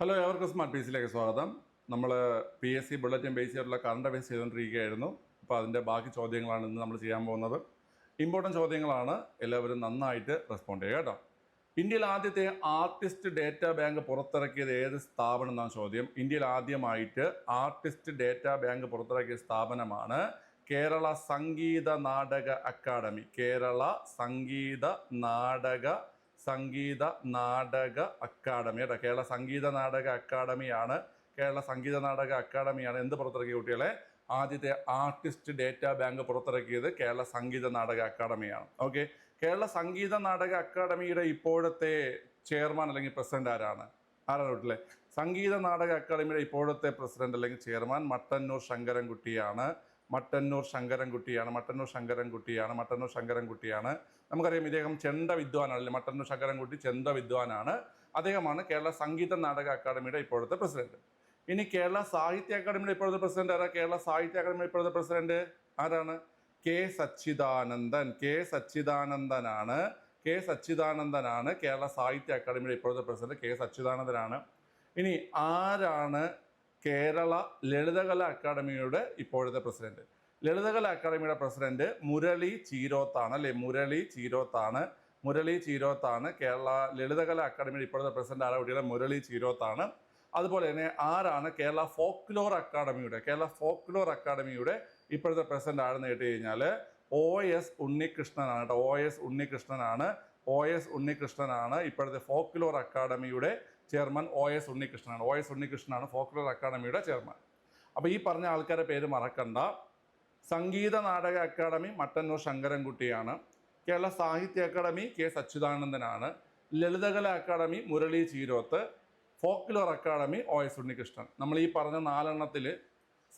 Hello എവർക്കും smart P സിയിലേക്ക് സ്വാഗതം. നമ്മൾ P S C bulletin base ചെയ്തിട്ടുള്ള കറണ്ട് അഫയേഴ്സ് ചെയ്തുകൊണ്ടിരിക്കുകയായിരുന്നു. അപ്പോൾ അതിന്റെ ബാക്കി ചോദ്യങ്ങളാണ് ഇന്ന് നമ്മൾ ചെയ്യാൻ പോകുന്നത്. ഇമ്പോർട്ടന്റ് ചോദ്യങ്ങളാണ്. എല്ലാവരും നന്നായിട്ട് റെസ്പോണ്ട് ചെയ്യുക കേട്ടോ. ഇന്ത്യയിൽ ആദ്യത്തെ ആർട്ടിസ്റ്റ് ഡേറ്റ ബാങ്ക് പുറത്തിറക്കിയത് ഏത് സ്ഥാപനം എന്നാണ് ചോദ്യം. ഇന്ത്യയിൽ ആദ്യമായിട്ട് ആർട്ടിസ്റ്റ് ഡേറ്റ ബാങ്ക് പുറത്തിറക്കിയ സ്ഥാപനമാണ് കേരള സംഗീത നാടക അക്കാദമി കേരള സംഗീത നാടക സംഗീത നാടക അക്കാദമി കേരള സംഗീത നാടക അക്കാദമിയാണ്. കേരള സംഗീത നാടക അക്കാദമിയാണ്. എന്ത് പുറത്തിറക്കിയ കുട്ടികളെ? ആദ്യത്തെ ആർട്ടിസ്റ്റ് ഡേറ്റ ബാങ്ക് പുറത്തിറക്കിയത് കേരള സംഗീത നാടക അക്കാദമിയാണ്. ഓക്കെ? കേരള സംഗീത നാടക അക്കാദമിയുടെ ഇപ്പോഴത്തെ ചെയർമാൻ അല്ലെങ്കിൽ പ്രസിഡന്റ് ആരാണ്? ആരാണ് കുട്ടികളെ? സംഗീത നാടക അക്കാദമിയുടെ ഇപ്പോഴത്തെ പ്രസിഡന്റ് അല്ലെങ്കിൽ ചെയർമാൻ മട്ടന്നൂർ ശങ്കരൻകുട്ടിയാണ്. മട്ടന്നൂർ ശങ്കരൻകുട്ടിയാണ് മട്ടന്നൂർ ശങ്കരൻകുട്ടിയാണ് മട്ടന്നൂർ ശങ്കരൻകുട്ടിയാണ്. നമുക്കറിയാം ഇദ്ദേഹം ചെണ്ട വിദ്വാനാണ് അല്ലെ മട്ടന്നൂർ ശങ്കരൻകുട്ടി ചെണ്ട വിദ്വാനാണ്. അദ്ദേഹമാണ് കേരള സംഗീത നാടക അക്കാദമിയുടെ ഇപ്പോഴത്തെ പ്രസിഡന്റ്. ഇനി കേരള സാഹിത്യ അക്കാദമിയുടെ ഇപ്പോഴത്തെ പ്രസിഡന്റ് ആരാ? കേരള സാഹിത്യ അക്കാദമിയുടെ ഇപ്പോഴത്തെ പ്രസിഡന്റ് ആരാണ്? കെ സച്ചിദാനന്ദൻ. കെ സച്ചിദാനന്ദനാണ്. കെ സച്ചിദാനന്ദനാണ് കേരള സാഹിത്യ അക്കാദമിയുടെ ഇപ്പോഴത്തെ പ്രസിഡന്റ് കെ സച്ചിദാനന്ദനാണ്. ഇനി ആരാണ് കേരള ലളിതകല അക്കാദമിയുടെ ഇപ്പോഴത്തെ പ്രസിഡന്റ്. ലളിതകല അക്കാദമിയുടെ പ്രസിഡന്റ് മുരളി ചീരോത്താണ് അല്ലെ? മുരളി ചീരോത്താണ്. മുരളി ചീരോത്താണ്. കേരള ലളിതകല അക്കാദമിയുടെ ഇപ്പോഴത്തെ പ്രസിഡന്റ് ആരാ കുട്ടികളെ? മുരളി ചീരോത്താണ്. അതുപോലെ തന്നെ ആരാണ് കേരള ഫോക്ലോർ അക്കാദമിയുടെ? കേരള ഫോക്ലോർ അക്കാദമിയുടെ ഇപ്പോഴത്തെ പ്രസിഡന്റ് ആരെന്ന് കേട്ട് കഴിഞ്ഞാൽ ഒ എസ് ഉണ്ണികൃഷ്ണനാണ് കേട്ടോ. ഒ എസ് ഉണ്ണികൃഷ്ണനാണ്. ഒ എസ് ഉണ്ണികൃഷ്ണനാണ് ഇപ്പോഴത്തെ ഫോക്ലോർ അക്കാദമിയുടെ ചെയർമാൻ ഒ എസ് ഉണ്ണികൃഷ്ണനാണ്. ഒ എസ് ഉണ്ണികൃഷ്ണനാണ് ഫോക്ലോർ അക്കാദമിയുടെ ചെയർമാൻ. അപ്പോൾ ഈ പറഞ്ഞ ആൾക്കാരെ പേര് മറക്കണ്ട. സംഗീത നാടക അക്കാദമി മട്ടന്നൂർ ശങ്കരൻകുട്ടിയാണ്. കേരള സാഹിത്യ academy K സച്ചിദാനന്ദനാണ്. Lalithakala Akademi Murali Cheeroth. Folklore academy O S Unnikrishnan. നമ്മൾ ഈ പറഞ്ഞ നാലെണ്ണത്തിൽ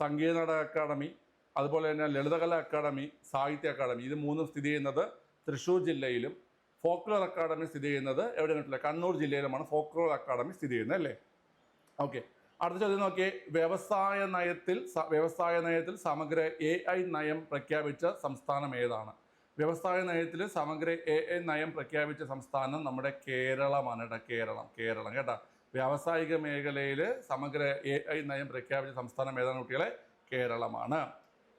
സംഗീത നാടക അക്കാദമി അതുപോലെ തന്നെ ലളിതകല അക്കാദമി സാഹിത്യ അക്കാദമി ഇത് മൂന്നും സ്ഥിതി ചെയ്യുന്നത് തൃശ്ശൂർ ജില്ലയിലും ഫോക്ലോർ അക്കാഡമി സ്ഥിതി ചെയ്യുന്നത് എവിടെ കിട്ടില്ല കണ്ണൂർ ജില്ലയിലുമാണ് ഫോക്ലോർ അക്കാഡമി സ്ഥിതി ചെയ്യുന്നത് അല്ലേ? ഓക്കെ അടുത്ത ചോദ്യം നോക്കിയേ. വ്യവസായ നയത്തിൽ വ്യവസായ നയത്തിൽ സമഗ്ര എ ഐ നയം പ്രഖ്യാപിച്ച സംസ്ഥാനം ഏതാണ്? വ്യവസായ നയത്തിൽ സമഗ്ര എ ഐ നയം പ്രഖ്യാപിച്ച സംസ്ഥാനം നമ്മുടെ കേരളമാണ് കേട്ടോ കേരളം കേരളം കേട്ടോ. വ്യാവസായിക മേഖലയിൽ സമഗ്ര എ ഐ നയം പ്രഖ്യാപിച്ച സംസ്ഥാനം ഏതാണ് കുട്ടികളെ? കേരളമാണ്.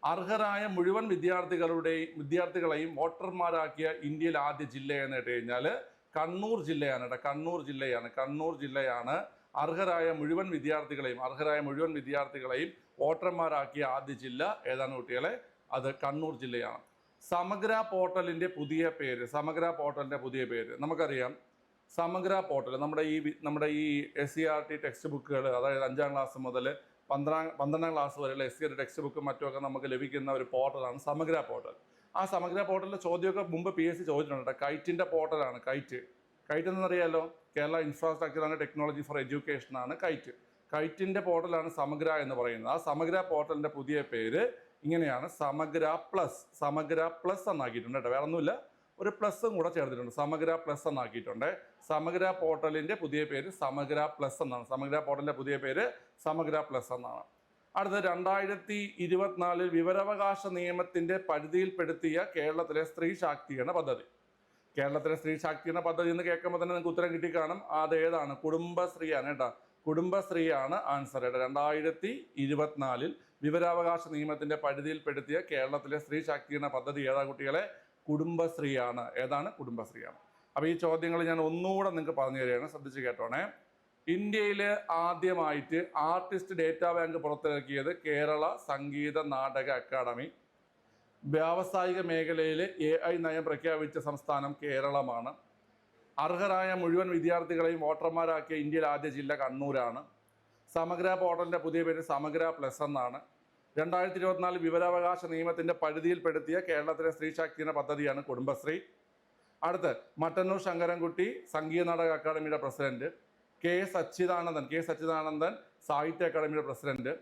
അർഹരായ മുഴുവൻ വിദ്യാർത്ഥികളുടെയും വിദ്യാർത്ഥികളെയും വോട്ടർമാരാക്കിയ ഇന്ത്യയിലെ ആദ്യ ജില്ല എന്ന് കേട്ട് കഴിഞ്ഞാൽ കണ്ണൂർ ജില്ലയാണ് കേട്ടോ. കണ്ണൂർ ജില്ലയാണ്. കണ്ണൂർ ജില്ലയാണ് അർഹരായ മുഴുവൻ വിദ്യാർത്ഥികളെയും അർഹരായ മുഴുവൻ വിദ്യാർത്ഥികളെയും വോട്ടർമാരാക്കിയ ആദ്യ ജില്ല ഏതാണ് കുട്ടികളെ? അത് കണ്ണൂർ ജില്ലയാണ്. സമഗ്ര പോർട്ടലിന്റെ പുതിയ പേര് സമഗ്ര പോർട്ടലിന്റെ പുതിയ പേര്. നമുക്കറിയാം. സമഗ്ര പോർട്ടൽ നമ്മുടെ ഈ നമ്മുടെ ഈ S C R T text ബുക്കുകൾ അതായത് അഞ്ചാം ക്ലാസ് മുതൽ പന്ത്രണ്ടാം പന്ത്രണ്ടാം ക്ലാസ് വരെയുള്ള എസ് സി ടെക്സ്റ്റ് ബുക്കും മറ്റുമൊക്കെ നമുക്ക് ലഭിക്കുന്ന ഒരു പോർട്ടലാണ് സമഗ്ര പോർട്ടൽ ആ സമഗ്ര പോർട്ടലിലെ ചോദ്യമൊക്കെ മുമ്പ് പി എസ് സി ചോദിച്ചിട്ടുണ്ട് കൈറ്റിന്റെ പോർട്ടലാണ് KITE. KITE എന്നറിയാലോ? Kerala infrastructure and technology for education ആണ് കൈറ്റ്. കൈറ്റിന്റെ പോർട്ടലാണ് സമഗ്ര എന്ന് പറയുന്നത്. ആ സമഗ്ര പോർട്ടലിന്റെ പുതിയ പേര് ഇങ്ങനെയാണ്. സമഗ്ര പ്ലസ് സമഗ്ര പ്ലസ് എന്നാക്കിയിട്ടുണ്ട് കേട്ടോ വേറെ ഒന്നുമില്ല ഒരു പ്ലസും കൂടെ ചേർത്തിട്ടുണ്ട്. സമഗ്ര പ്ലസ് എന്നാക്കിയിട്ടുണ്ട്. സമഗ്ര പോർട്ടലിന്റെ പുതിയ പേര് സമഗ്ര പ്ലസ് എന്നാണ്. സമഗ്ര പോർട്ടലിന്റെ പുതിയ പേര് സമഗ്ര പ്ലസ് എന്നാണ്. അടുത്ത രണ്ടായിരത്തി ഇരുപത്തിനാലിൽ വിവരാവകാശ നിയമത്തിന്റെ പരിധിയിൽപ്പെടുത്തിയ കേരളത്തിലെ സ്ത്രീ ശാക്തീകരണ പദ്ധതി. കേരളത്തിലെ സ്ത്രീ ശാക്തീകരണ പദ്ധതി എന്ന് കേൾക്കുമ്പോൾ തന്നെ നിങ്ങൾക്ക് ഉത്തരം കിട്ടിക്കാണും. അത് ഏതാണ്? കുടുംബശ്രീയാണ് കേട്ടോ. കുടുംബശ്രീയാണ് ആൻസർ കേട്ടോ രണ്ടായിരത്തി ഇരുപത്തിനാലിൽ വിവരാവകാശ നിയമത്തിന്റെ പരിധിയിൽപ്പെടുത്തിയ കേരളത്തിലെ സ്ത്രീ ശാക്തീകരണ പദ്ധതി ഏതാ കുട്ടികളെ? കുടുംബശ്രീയാണ്. ഏതാണ്? കുടുംബശ്രീയാണ്. അപ്പോൾ ഈ ചോദ്യങ്ങൾ ഞാൻ ഒന്നുകൂടെ നിങ്ങൾക്ക് പറഞ്ഞു തരികയാണ്. ശ്രദ്ധിച്ച് കേട്ടോണേ. ഇന്ത്യയിൽ ആദ്യമായിട്ട് ആർട്ടിസ്റ്റ് ഡേറ്റാ ബാങ്ക് പുറത്തിറക്കിയത് കേരള സംഗീത നാടക അക്കാദമി. വ്യാവസായിക മേഖലയിൽ എ ഐ നയം പ്രഖ്യാപിച്ച സംസ്ഥാനം കേരളമാണ്. അർഹരായ മുഴുവൻ വിദ്യാർത്ഥികളെയും വോട്ടർമാരാക്കിയ ഇന്ത്യയിലെ ആദ്യ ജില്ല കണ്ണൂരാണ്. സമഗ്ര പോർട്ടലിന്റെ പുതിയ പേര് സമഗ്ര പ്ലസ് എന്നാണ്. രണ്ടായിരത്തി ഇരുപത്തിനാല് വിവരാവകാശ നിയമത്തിന്റെ പരിധിയിൽപ്പെടുത്തിയ കേരളത്തിലെ സ്ത്രീ ശാക്തീകരണ പദ്ധതിയാണ് കുടുംബശ്രീ. അടുത്ത് മട്ടന്നൂർ ശങ്കരൻകുട്ടി സംഗീത നാടക അക്കാദമിയുടെ president K S Achuthanandan K S Achuthanandan Sahitya അക്കാദമിയുടെ പ്രസിഡന്റ്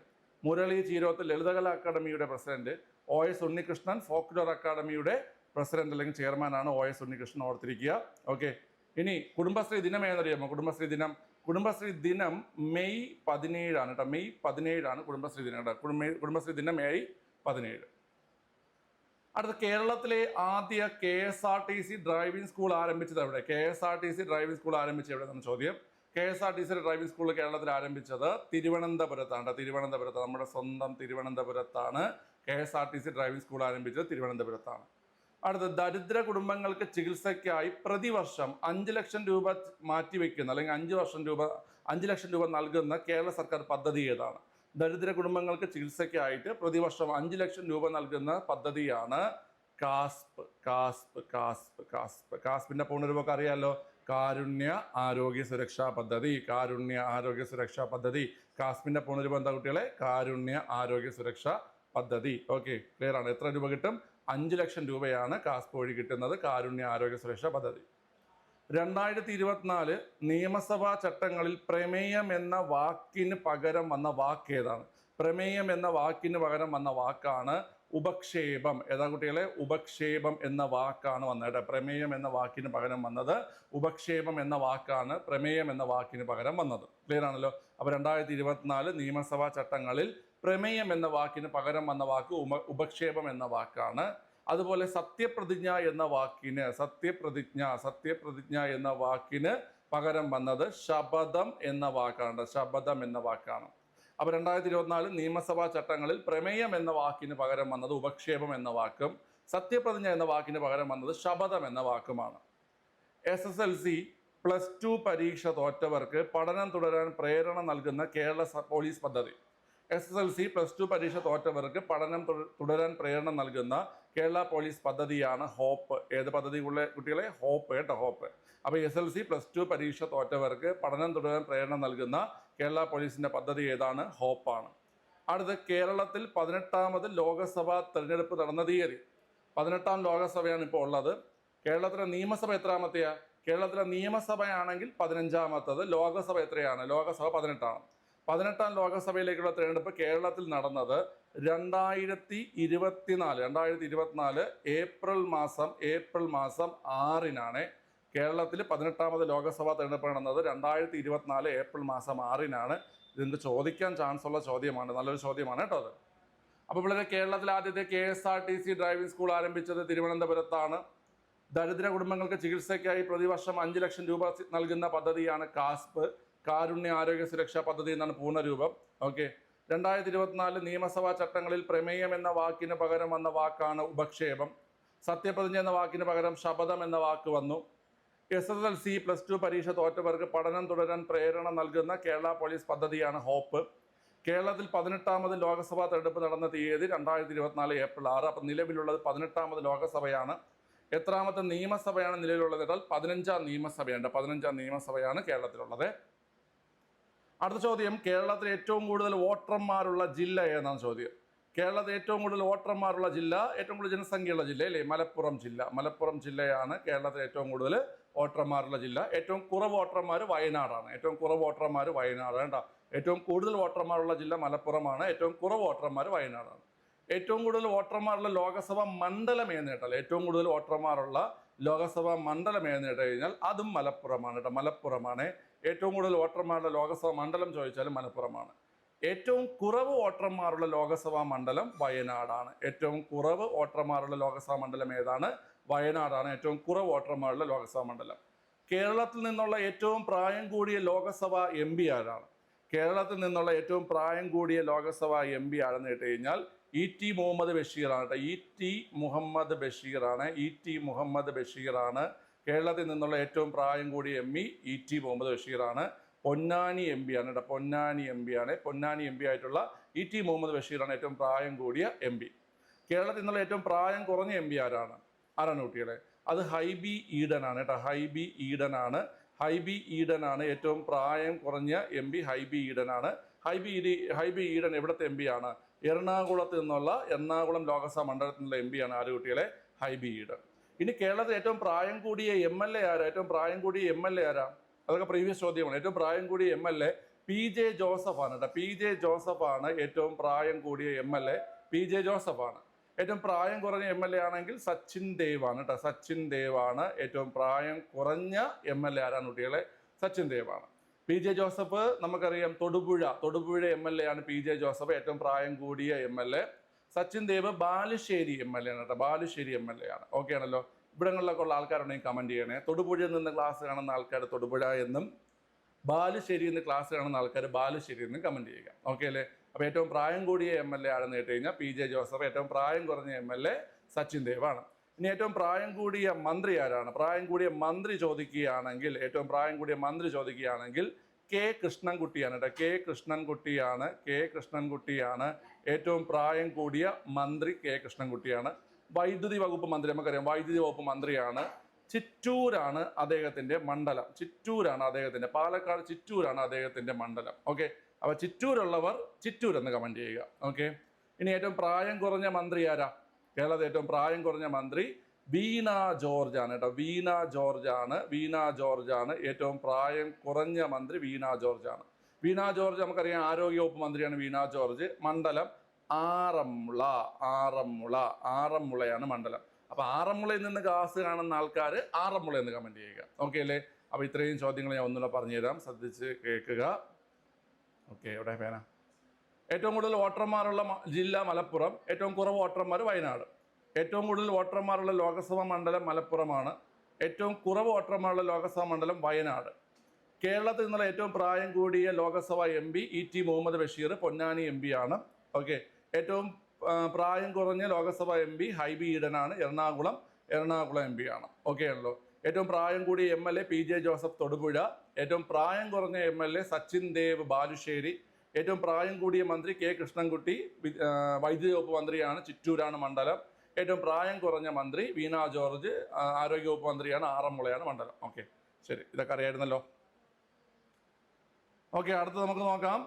മുരളി ചീരോത്ത് ലളിതകല അക്കാദമിയുടെ president O S Unnikrishnan folklore അക്കാദമിയുടെ പ്രസിഡന്റ് അല്ലെങ്കിൽ ചെയർമാനാണ് ഒ എസ് ഉണ്ണികൃഷ്ണൻ ഓർത്തിരിക്കുക. ഓക്കെ. ഇനി കുടുംബശ്രീ ദിനം ഏതറിയാമോ കുടുംബശ്രീ ദിനം കുടുംബശ്രീ ദിനം മെയ് പതിനേഴാണ് കേട്ടോ. മെയ് പതിനേഴാണ് കുടുംബശ്രീ ദിനം കേട്ടോ. കുടുംബ- കുടുംബശ്രീ ദിനം മെയ് പതിനേഴ്. അടുത്ത കേരളത്തിലെ ആദ്യ K S R T C driving school ആരംഭിച്ചത് എവിടെ? K S R T C driving school ആരംഭിച്ചത് എവിടെ എന്ന ചോദ്യം. K S R T C driving school കേരളത്തിൽ ആരംഭിച്ചത് തിരുവനന്തപുരത്താണ് തിരുവനന്തപുരത്ത് നമ്മുടെ സ്വന്തം തിരുവനന്തപുരത്താണ് K S R T C driving school ആരംഭിച്ചത് തിരുവനന്തപുരത്താണ്. അടുത്ത ദരിദ്ര കുടുംബങ്ങൾക്ക് ചികിത്സയ്ക്കായി പ്രതിവർഷം അഞ്ച് ലക്ഷം രൂപ മാറ്റിവെക്കുന്ന അല്ലെങ്കിൽ അഞ്ച് വർഷം രൂപ അഞ്ച് ലക്ഷം രൂപ നൽകുന്ന കേരള സർക്കാർ പദ്ധതി ഏതാണ്? ദരിദ്ര കുടുംബങ്ങൾക്ക് ചികിത്സയ്ക്കായിട്ട് പ്രതിവർഷം അഞ്ച് ലക്ഷം രൂപ നൽകുന്ന പദ്ധതിയാണ് കാസ്പ് കാസ്പ് കാസ്പ് കാസ്പ്. കാസ്പിന്റെ പൂർണരൂപമൊക്കെ അറിയാലോ? കാരുണ്യ ആരോഗ്യ സുരക്ഷാ പദ്ധതി. കാരുണ്യ ആരോഗ്യ സുരക്ഷാ പദ്ധതി. കാസ്പിന്റെ പൂർണരൂപം എന്താ കുട്ടികളെ? കാരുണ്യ ആരോഗ്യ സുരക്ഷാ പദ്ധതി. ഓക്കെ ക്ലിയർ ആണ്. എത്ര രൂപ കിട്ടും? അഞ്ച് ലക്ഷം രൂപയാണ് കാസ്പ് വഴി കിട്ടുന്നത് കാരുണ്യ ആരോഗ്യ സുരക്ഷാ പദ്ധതി. രണ്ടായിരത്തി ഇരുപത്തിനാല് നിയമസഭാ ചട്ടങ്ങളിൽ പ്രമേയം എന്ന വാക്കിന് പകരം വന്ന വാക്ക് ഏതാണ്? പ്രമേയം എന്ന വാക്കിന് പകരം വന്ന വാക്കാണ് ഉപക്ഷേപം. ഏതാ കുട്ടികളെ? ഉപക്ഷേപം എന്ന വാക്കാണ് വന്നത് പ്രമേയം എന്ന വാക്കിന് പകരം വന്നത് ഉപക്ഷേപം എന്ന വാക്കാണ് പ്രമേയം എന്ന വാക്കിന് പകരം വന്നത്. ക്ലിയർ ആണല്ലോ? അപ്പൊ രണ്ടായിരത്തി ഇരുപത്തിനാല് നിയമസഭാ ചട്ടങ്ങളിൽ പ്രമേയം എന്ന വാക്കിന് പകരം വന്ന വാക്ക് ഉപ ഉപക്ഷേപം എന്ന വാക്കാണ്. അതുപോലെ സത്യപ്രതിജ്ഞ എന്ന വാക്കിന് സത്യപ്രതിജ്ഞ സത്യപ്രതിജ്ഞ എന്ന വാക്കിന് പകരം വന്നത് ശപഥം എന്ന വാക്കാണ് ശപഥം എന്ന വാക്കാണ്. അപ്പോൾ രണ്ടായിരത്തി ഇരുപത്തിനാല് നിയമസഭാ ചട്ടങ്ങളിൽ പ്രമേയം എന്ന വാക്കിന് പകരം വന്നത് ഉപക്ഷേപം എന്ന വാക്കും സത്യപ്രതിജ്ഞ എന്ന വാക്കിന് പകരം വന്നത് ശപഥം എന്ന വാക്കുമാണ്. S S L C plus two പരീക്ഷ തോറ്റവർക്ക് പഠനം തുടരാൻ പ്രേരണ നൽകുന്ന കേരള പോലീസ് പദ്ധതി. S S L C plus two പരീക്ഷ തോറ്റവർക്ക് പഠനം തുടരാൻ പ്രേരണ നൽകുന്ന കേരള പോലീസ് പദ്ധതിയാണ് ഹോപ്പ്. ഏത് പദ്ധതിയുള്ള കുട്ടികളെ? ഹോപ്പ് കേട്ടോ ഹോപ്പ്. അപ്പോൾ S L C plus two പരീക്ഷ തോറ്റവർക്ക് പഠനം തുടരാൻ പ്രേരണ നൽകുന്ന കേരള പോലീസിന്റെ പദ്ധതി ഏതാണ്? ഹോപ്പാണ്. അടുത്ത് കേരളത്തിൽ പതിനെട്ടാമത് ലോകസഭാ തെരഞ്ഞെടുപ്പ് നടന്ന തീയതി. പതിനെട്ടാം ലോകസഭയാണ് ഇപ്പോൾ ഉള്ളത്. കേരളത്തിലെ നിയമസഭ എത്രാമത്തെയാ? കേരളത്തിലെ നിയമസഭയാണെങ്കിൽ പതിനഞ്ചാമത്തത് ലോകസഭ എത്രയാണ്? ലോകസഭ പതിനെട്ടാണ്. പതിനെട്ടാം ലോകസഭയിലേക്കുള്ള തിരഞ്ഞെടുപ്പ് കേരളത്തിൽ നടന്നത് രണ്ടായിരത്തി ഇരുപത്തിനാല് രണ്ടായിരത്തി ഇരുപത്തിനാല് ഏപ്രിൽ മാസം ഏപ്രിൽ മാസം ആറിനാണ് കേരളത്തിൽ പതിനെട്ടാമത് ലോകസഭാ തെരഞ്ഞെടുപ്പ് നടന്നത്. രണ്ടായിരത്തി ഇരുപത്തിനാല് ഏപ്രിൽ മാസം ആറിനാണ്. ഇതിന് ചോദിക്കാൻ ചാൻസ് ഉള്ള ചോദ്യമാണ്. നല്ലൊരു ചോദ്യമാണ് കേട്ടോ അത്. അപ്പോൾ ഇവിടെ കേരളത്തിൽ ആദ്യത്തെ K S R T C driving school ആരംഭിച്ചത് തിരുവനന്തപുരത്താണ്. ദരിദ്ര കുടുംബങ്ങൾക്ക് ചികിത്സയ്ക്കായി പ്രതിവർഷം അഞ്ച് ലക്ഷം രൂപ നൽകുന്ന പദ്ധതിയാണ് കാസ്പ്. കാരുണ്യ ആരോഗ്യ സുരക്ഷാ പദ്ധതി എന്നാണ് പൂർണരൂപം. ഓക്കെ രണ്ടായിരത്തി ഇരുപത്തിനാല് നിയമസഭാ ചട്ടങ്ങളിൽ പ്രമേയം എന്ന വാക്കിന് പകരം വന്ന വാക്കാണ് ഉപക്ഷേപം. സത്യപ്രതിജ്ഞ എന്ന വാക്കിന് പകരം ശപഥം എന്ന വാക്ക് വന്നു. S S L C plus two പരീക്ഷ തോറ്റവർക്ക് പഠനം തുടരാൻ പ്രേരണ നൽകുന്ന കേരള പോലീസ് പദ്ധതിയാണ് ഹോപ്പ്. കേരളത്തിൽ പതിനെട്ടാമത് ലോക്സഭാ തെരഞ്ഞെടുപ്പ് നടന്ന തീയതി രണ്ടായിരത്തി ഇരുപത്തിനാല് ഏപ്രിൽ ആറ്. അപ്പം നിലവിലുള്ളത് പതിനെട്ടാമത് ലോക്സഭയാണ്. എത്രാമത്തെ നിയമസഭയാണ് നിലവിലുള്ളത്? എന്നാൽ പതിനഞ്ചാം നിയമസഭയുണ്ട്. പതിനഞ്ചാം നിയമസഭയാണ് കേരളത്തിലുള്ളത്. അടുത്ത ചോദ്യം കേരളത്തിൽ ഏറ്റവും കൂടുതൽ വോട്ടർമാരുള്ള ജില്ല ഏതാണ് ചോദ്യം. കേരളത്തിൽ ഏറ്റവും കൂടുതൽ വോട്ടർമാരുള്ള ജില്ല ഏറ്റവും കൂടുതൽ ജനസംഖ്യയുള്ള ജില്ല അല്ലേ? മലപ്പുറം ജില്ല. മലപ്പുറം ജില്ലയാണ് കേരളത്തിൽ ഏറ്റവും കൂടുതൽ വോട്ടർമാരുള്ള ജില്ല. ഏറ്റവും കുറവ് വോട്ടർമാർ വയനാടാണ്. ഏറ്റവും കുറവ് വോട്ടർമാർ വയനാടാണ് വേണ്ട ഏറ്റവും കൂടുതൽ വോട്ടർമാരുള്ള ജില്ല മലപ്പുറമാണ്. ഏറ്റവും കുറവ് വോട്ടർമാർ വയനാടാണ്. ഏറ്റവും കൂടുതൽ വോട്ടർമാരുള്ള ലോകസഭാ മണ്ഡലം ഏന്ന് ഏറ്റവും കൂടുതൽ വോട്ടർമാരുള്ള ലോകസഭാ മണ്ഡലം കേട്ട് കഴിഞ്ഞാൽ അതും മലപ്പുറമാണ് കേട്ടോ മലപ്പുറമാണ്. ഏറ്റവും കൂടുതൽ വോട്ടർമാരുടെ ലോകസഭാ മണ്ഡലം ചോദിച്ചാലും മലപ്പുറമാണ്. ഏറ്റവും കുറവ് വോട്ടർമാരുള്ള ലോകസഭാ മണ്ഡലം വയനാടാണ്. ഏറ്റവും കുറവ് വോട്ടർമാരുള്ള ലോകസഭാ മണ്ഡലം ഏതാണ്? വയനാടാണ്. ഏറ്റവും കുറവ് വോട്ടർമാരുള്ള ലോകസഭാ മണ്ഡലം. കേരളത്തിൽ നിന്നുള്ള ഏറ്റവും പ്രായം കൂടിയ ലോകസഭാ എം പി ആരാണ്? കേരളത്തിൽ നിന്നുള്ള ഏറ്റവും പ്രായം കൂടിയ ലോകസഭാ എം പി ആരെന്ന് കേട്ട് കഴിഞ്ഞാൽ ഇ ടി മുഹമ്മദ് ബഷീറാണ് കേട്ടോ. ഇ ടി മുഹമ്മദ് ബഷീറാണ്. ഇ ടി മുഹമ്മദ് ബഷീറാണ്. കേരളത്തിൽ നിന്നുള്ള ഏറ്റവും പ്രായം കൂടിയ M P E T Muhammad ബഷീറാണ്. Ponnani M P ആണ് കേട്ടോ. പൊന്നാനി എം പി ആണ്. പൊന്നാനി എം പി ആയിട്ടുള്ള ഇ ടി മുഹമ്മദ് ബഷീറാണ് ഏറ്റവും പ്രായം കൂടിയ എം പി. കേരളത്തിൽ നിന്നുള്ള ഏറ്റവും പ്രായം കുറഞ്ഞ എം പി ആരാണ്? ആരാണ് കുട്ടികളെ? അത് ഹൈബി ഈഡൻ ആണ് കേട്ടോ. ഹൈബി ഈഡൻ ആണ്. ഹൈബി ഈഡൻ ആണ് ഏറ്റവും പ്രായം കുറഞ്ഞ എം പി ഹൈബി ഈഡൻ ആണ്. ഹൈബി ഈഡി ഹൈബി ഈഡൻ എവിടുത്തെ എം പി ആണ്? എറണാകുളത്ത് നിന്നുള്ള എറണാകുളം ലോകസഭാ മണ്ഡലത്തിൽ നിന്നുള്ള എം പി ആണ് ആരുകുട്ടികളെ ഹൈബി ഈഡൻ ഇനി കേരളത്തിൽ ഏറ്റവും പ്രായം കൂടിയ എം എൽ എ ആരാ? ഏറ്റവും പ്രായം കൂടിയ എം എൽ എ ആരാ? അതൊക്കെ പ്രീവിയസ് ചോദ്യമാണ്. ഏറ്റവും പ്രായം കൂടിയ M L A P J Joseph ആണ് കേട്ടോ. പി ജെ ജോസഫ് ആണ് ഏറ്റവും പ്രായം കൂടിയ M L A P J Joseph ആണ് ഏറ്റവും പ്രായം കുറഞ്ഞ എം എൽ എ ആണെങ്കിൽ സച്ചിൻ ദേവ് ആണ് കേട്ടോ. സച്ചിൻ ദേവ് ആണ് ഏറ്റവും പ്രായം കുറഞ്ഞ എം എൽ എ ആരാണ് കുട്ടികളെ? സച്ചിൻ ദേവ് ആണ് പി ജെ ജോസഫ് നമുക്കറിയാം Thodupuzha Thodupuzha M L A ആണ് പി ജെ ജോസഫ് ഏറ്റവും പ്രായം കൂടിയ M L A. Sachin Dev Balussery M L A ആണ് കേട്ടോ ബാലുശ്ശേരി എം എൽ എ ആണ്. ഓക്കെ ആണല്ലോ. ഇവിടങ്ങളിലൊക്കെ ഉള്ള ആൾക്കാരുണ്ടെങ്കിൽ കമന്റ് ചെയ്യണേ. തൊടുപുഴയിൽ നിന്ന് ക്ലാസ് കാണുന്ന ആൾക്കാർ തൊടുപുഴ എന്നും ബാലുശ്ശേരി എന്ന് ക്ലാസ് കാണുന്ന ആൾക്കാർ ബാലുശ്ശേരി എന്ന് കമന്റ് ചെയ്യുക. ഓക്കെ അല്ലേ? അപ്പോൾ ഏറ്റവും പ്രായം കൂടിയ എം എൽ എ ആണെന്ന് കേട്ട് കഴിഞ്ഞാൽ പി ജെ ജോസഫ് ഏറ്റവും പ്രായം കുറഞ്ഞ എം എൽ എ സച്ചിൻ ദേവാണ് ഇനി ഏറ്റവും പ്രായം കൂടിയ മന്ത്രി ആരാണ്? പ്രായം കൂടിയ മന്ത്രി ചോദിക്കുകയാണെങ്കിൽ ഏറ്റവും പ്രായം കൂടിയ മന്ത്രി ചോദിക്കുകയാണെങ്കിൽ കെ കൃഷ്ണൻകുട്ടിയാണ് കേട്ടോ. കെ കൃഷ്ണൻകുട്ടിയാണ്. കെ കൃഷ്ണൻകുട്ടിയാണ് ഏറ്റവും പ്രായം കൂടിയ മന്ത്രി കെ കൃഷ്ണൻകുട്ടിയാണ്. വൈദ്യുതി വകുപ്പ് മന്ത്രി നമുക്കറിയാം വൈദ്യുതി വകുപ്പ് മന്ത്രിയാണ്. ചിറ്റൂരാണ് അദ്ദേഹത്തിന്റെ മണ്ഡലം. ചിറ്റൂരാണ് അദ്ദേഹത്തിന്റെ പാലക്കാട് ചിറ്റൂരാണ് അദ്ദേഹത്തിന്റെ മണ്ഡലം. ഓക്കെ? അപ്പൊ ചിറ്റൂരുള്ളവർ ചിറ്റൂർ എന്ന് കമന്റ് ചെയ്യുക. ഓക്കെ? ഇനി ഏറ്റവും പ്രായം കുറഞ്ഞ മന്ത്രി ആരാ? കേരളത്തിൽ ഏറ്റവും പ്രായം കുറഞ്ഞ മന്ത്രി വീണ ജോർജ് ആണ് കേട്ടോ. വീണ ജോർജ് ആണ് വീണ ജോർജ് ആണ് ഏറ്റവും പ്രായം കുറഞ്ഞ മന്ത്രി വീണ ജോർജ് ആണ് വീണ ജോർജ് നമുക്കറിയാം ആരോഗ്യവകുപ്പ് മന്ത്രിയാണ് വീണ ജോർജ്. മണ്ഡലം ആറന്മുള ആറന്മുള ആറന്മുളയാണ് മണ്ഡലം. അപ്പൊ ആറന്മുളയിൽ നിന്ന് കാസ് കാണുന്ന ആൾക്കാർ ആറന്മുള എന്ന് കമന്റ് ചെയ്യുക. ഓക്കെ അല്ലേ? അപ്പൊ ഇത്രയും ചോദ്യങ്ങൾ ഞാൻ ഒന്നുകൂടെ പറഞ്ഞുതരാം. ശ്രദ്ധിച്ച് കേൾക്കുക. ഓക്കെ എവിടെ പേന? ഏറ്റവും കൂടുതൽ വോട്ടർമാരുള്ള ജില്ല മലപ്പുറം ഏറ്റവും കുറവ് വോട്ടർമാർ വയനാട്. ഏറ്റവും കൂടുതൽ വോട്ടർമാരുള്ള ലോക്സഭാ മണ്ഡലം മലപ്പുറമാണ്. ഏറ്റവും കുറവ് വോട്ടർമാരുള്ള ലോക്സഭാ മണ്ഡലം വയനാട്. കേരളത്തിൽ നിന്നുള്ള ഏറ്റവും പ്രായം കൂടിയ Lok Sabha M P E T Muhammad Basheer Ponnani M P ആണ്. ഓക്കെ. ഏറ്റവും പ്രായം കുറഞ്ഞ ലോക്സഭാ എം പി ഹൈബി ഈഡനാണ് എറണാകുളം എറണാകുളം എം പി ആണ്. ഓക്കെ ആണല്ലോ. ഏറ്റവും പ്രായം കൂടിയ M L A P J Joseph Thodupuzha. ഏറ്റവും പ്രായം കുറഞ്ഞ M L A Sachin Dev Balussery. ഏറ്റവും പ്രായം കൂടിയ മന്ത്രി കെ കൃഷ്ണൻകുട്ടി വൈദ്യുതി വകുപ്പ് മന്ത്രിയാണ് ചിറ്റൂരാണ് മണ്ഡലം. ഏറ്റവും പ്രായം കുറഞ്ഞ മന്ത്രി വീണ ജോർജ് ആരോഗ്യവകുപ്പ് മന്ത്രിയാണ് ആറന്മുളയാണ് മണ്ഡലം. ഓക്കെ ശരി ഇതൊക്കെ അറിയായിരുന്നല്ലോ. ഓക്കെ അടുത്ത് നമുക്ക് നോക്കാം.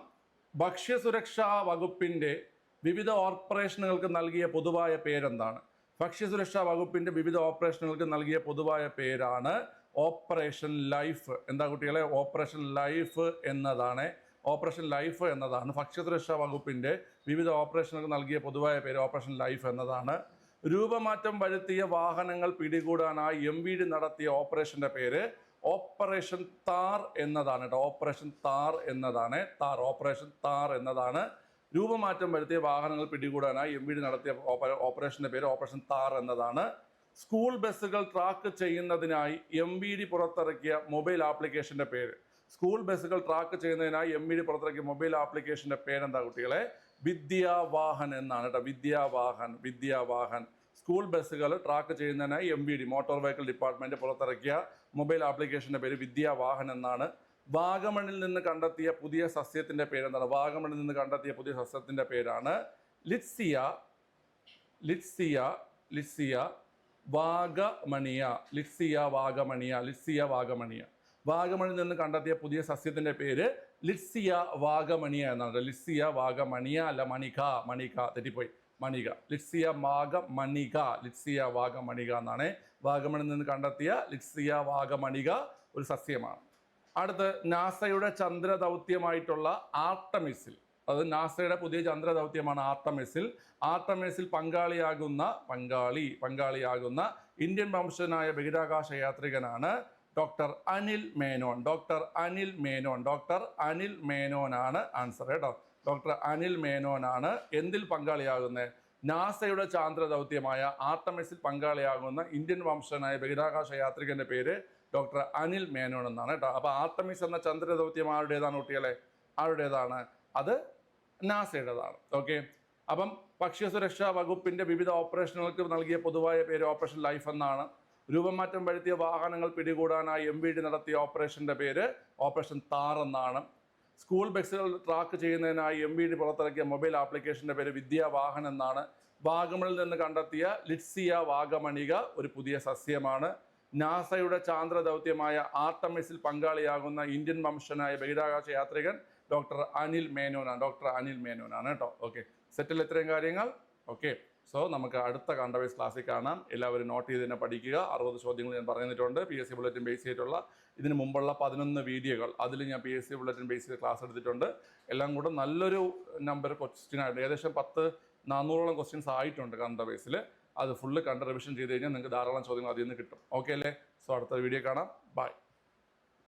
ഭക്ഷ്യസുരക്ഷാ വകുപ്പിന്റെ വിവിധ ഓപ്പറേഷനുകൾക്ക് നൽകിയ പൊതുവായ പേരെന്താണ്? ഭക്ഷ്യസുരക്ഷാ വകുപ്പിന്റെ വിവിധ ഓപ്പറേഷനുകൾക്ക് നൽകിയ പൊതുവായ പേരാണ് ഓപ്പറേഷൻ ലൈഫ്. എന്താ കുട്ടികളെ? ഓപ്പറേഷൻ ലൈഫ് എന്നതാണ് ഓപ്പറേഷൻ ലൈഫ് എന്നതാണ്. ഭക്ഷ്യസുരക്ഷാ വകുപ്പിന്റെ വിവിധ ഓപ്പറേഷനുകൾ നൽകിയ പൊതുവായ പേര് ഓപ്പറേഷൻ ലൈഫ് എന്നതാണ്. രൂപമാറ്റം വരുത്തിയ വാഹനങ്ങൾ പിടികൂടാനായി എം വി ഡി നടത്തിയ ഓപ്പറേഷന്റെ പേര് ഓപ്പറേഷൻ താർ എന്നതാണ് കേട്ടോ. ഓപ്പറേഷൻ താർ എന്നതാണ്. താർ ഓപ്പറേഷൻ താർ എന്നതാണ്. രൂപമാറ്റം വരുത്തിയ വാഹനങ്ങൾ പിടികൂടാനായി എം വി ഡി നടത്തിയ ഓപ്പറേഷന്റെ പേര് ഓപ്പറേഷൻ താർ എന്നതാണ്. സ്കൂൾ ബസ്സുകൾ ട്രാക്ക് ചെയ്യുന്നതിനായി എം വി ഡി പുറത്തിറക്കിയ മൊബൈൽ ആപ്ലിക്കേഷന്റെ പേര് സ്കൂൾ ബസ്സുകൾ ട്രാക്ക് ചെയ്യുന്നതിനായി എം ഇ ഡി പുറത്തിറക്കിയ മൊബൈൽ ആപ്ലിക്കേഷന്റെ പേരെന്താ കുട്ടികളെ? വിദ്യാവാഹൻ എന്നാണ് കേട്ടോ. വിദ്യാവാഹൻ വിദ്യാവാഹൻ. സ്കൂൾ ബസ്സുകൾ ട്രാക്ക് ചെയ്യുന്നതിനായി M V D motor vehicle department പുറത്തിറക്കിയ മൊബൈൽ ആപ്ലിക്കേഷന്റെ പേര് വിദ്യാവാഹൻ എന്നാണ്. വാഗമണിൽ നിന്ന് കണ്ടെത്തിയ പുതിയ സസ്യത്തിന്റെ പേരെന്താണ്? വാഗമണിൽ നിന്ന് കണ്ടെത്തിയ പുതിയ സസ്യത്തിന്റെ പേരാണ് ലിറ്റ്സിയ. ലിറ്റ്സിയ ലിറ്റ്സിയ വാഗമണിയ. ലിറ്റ്സിയ വാഗമണിയ ലിറ്റ്സിയ വാഗമണിയ. വാഗമണിൽ നിന്ന് കണ്ടെത്തിയ പുതിയ സസ്യത്തിന്റെ പേര് ലിറ്റ്സിയ വാഗമണിയ എന്നാണ്. ലിറ്റ്സിയ വാഗമണിയ അല്ല മണിക മണിക തെറ്റിപ്പോയി. മണിക. ലിറ്റ്സിയ വാഗമണിക ലിറ്റ്സിയ വാഗമണിക എന്നാണ്. വാഗമണിൽ നിന്ന് കണ്ടെത്തിയ ലിറ്റ്സിയ വാഗമണിക ഒരു സസ്യമാണ്. അടുത്ത് നാസയുടെ ചന്ദ്ര ദൗത്യമായിട്ടുള്ള ആർട്ടമിസിൽ. അത് നാസയുടെ പുതിയ ചന്ദ്ര ദൗത്യമാണ് ആർട്ടമിസിൽ. ആർട്ടമിസിൽ പങ്കാളിയാകുന്ന പങ്കാളി പങ്കാളിയാകുന്ന ഇന്ത്യൻ വംശജനായ ബഹിരാകാശ യാത്രികനാണ് doctor Anil Menon doctor Anil Menon doctor Anil മേനോനാണ് answer കേട്ടോ ഡോക്ടർ അനിൽ മേനോനാണ് എന്തിൽ പങ്കാളിയാകുന്നത് നാസയുടെ ചാന്ദ്ര ദൗത്യമായ ആർട്ടമിസിൽ പങ്കാളിയാകുന്ന ഇന്ത്യൻ വംശനായ ബഹിരാകാശ യാത്രികന്റെ പേര് ഡോക്ടർ അനിൽ മേനോൻ എന്നാണ് കേട്ടോ അപ്പോൾ ആർട്ടമിസ് എന്ന ചന്ദ്ര ദൗത്യം ആരുടേതാണ് കുട്ടികളെ? ആരുടേതാണ്? അത് നാസയുടേതാണ്. ഓക്കെ. അപ്പം ഭക്ഷ്യസുരക്ഷാ വകുപ്പിന്റെ വിവിധ ഓപ്പറേഷനുകൾക്ക് നൽകിയ പൊതുവായ പേര് ഓപ്പറേഷൻ ലൈഫ് എന്നാണ്. രൂപമാറ്റം വരുത്തിയ വാഹനങ്ങൾ പിടികൂടാനായി എം വി ഡി നടത്തിയ ഓപ്പറേഷന്റെ പേര് ഓപ്പറേഷൻ താർ എന്നാണ് സ്കൂൾ ബസ്സുകൾ ട്രാക്ക് ചെയ്യുന്നതിനായി എം വി ഡി പുറത്തിറക്കിയ മൊബൈൽ ആപ്ലിക്കേഷന്റെ പേര് വിദ്യാവാഹൻ എന്നാണ്. വാഗമണിൽ നിന്ന് കണ്ടെത്തിയ ലിറ്റ്സിയ വാഗമണിക ഒരു പുതിയ സസ്യമാണ്. നാസയുടെ ചാന്ദ്ര ദൗത്യമായ ആർട്ടമിസിൽ പങ്കാളിയാകുന്ന ഇന്ത്യൻ വംശനായ ബഹിരാകാശ യാത്രികൻ ഡോക്ടർ അനിൽ മേനോനാണ്. ഡോക്ടർ അനിൽ മേനോനാണ് കേട്ടോ. ഓക്കെ സെറ്റിൽ ഇത്രയും കാര്യങ്ങൾ. ഓക്കെ സോ നമുക്ക് അടുത്ത കണ്ടവേഴ്സ് ക്ലാസ്സിൽ കാണാം എല്ലാവരും നോട്ട് ചെയ്ത് തന്നെ പഠിക്കുക. അറുപത് ചോദ്യങ്ങൾ ഞാൻ പറഞ്ഞിട്ടുണ്ട്. P S C bulletin base ചെയ്തിട്ടുള്ള ഇതിന് മുമ്പുള്ള പതിനൊന്ന് വീഡിയോകൾ. അതിൽ ഞാൻ P S C bulletin base ചെയ്ത് ക്ലാസ് എടുത്തിട്ടുണ്ട്. എല്ലാം കൂടെ നല്ലൊരു നമ്പർ ക്വസ്റ്റ്യൻ ആയിട്ട് ഏകദേശം പത്ത് നാനൂറോളം ക്വസ്റ്റ്യൻസ് ആയിട്ടുണ്ട് കണ്ടവേസിൽ അത് ഫുള്ള് കണ്ട റിവിഷൻ ചെയ്ത് കഴിഞ്ഞാൽ നിങ്ങൾക്ക് ധാരാളം ചോദ്യങ്ങൾ അതിൽ നിന്ന് കിട്ടും. ഓക്കെ അല്ലേ? സോ അടുത്ത വീഡിയോ കാണാം. ബൈ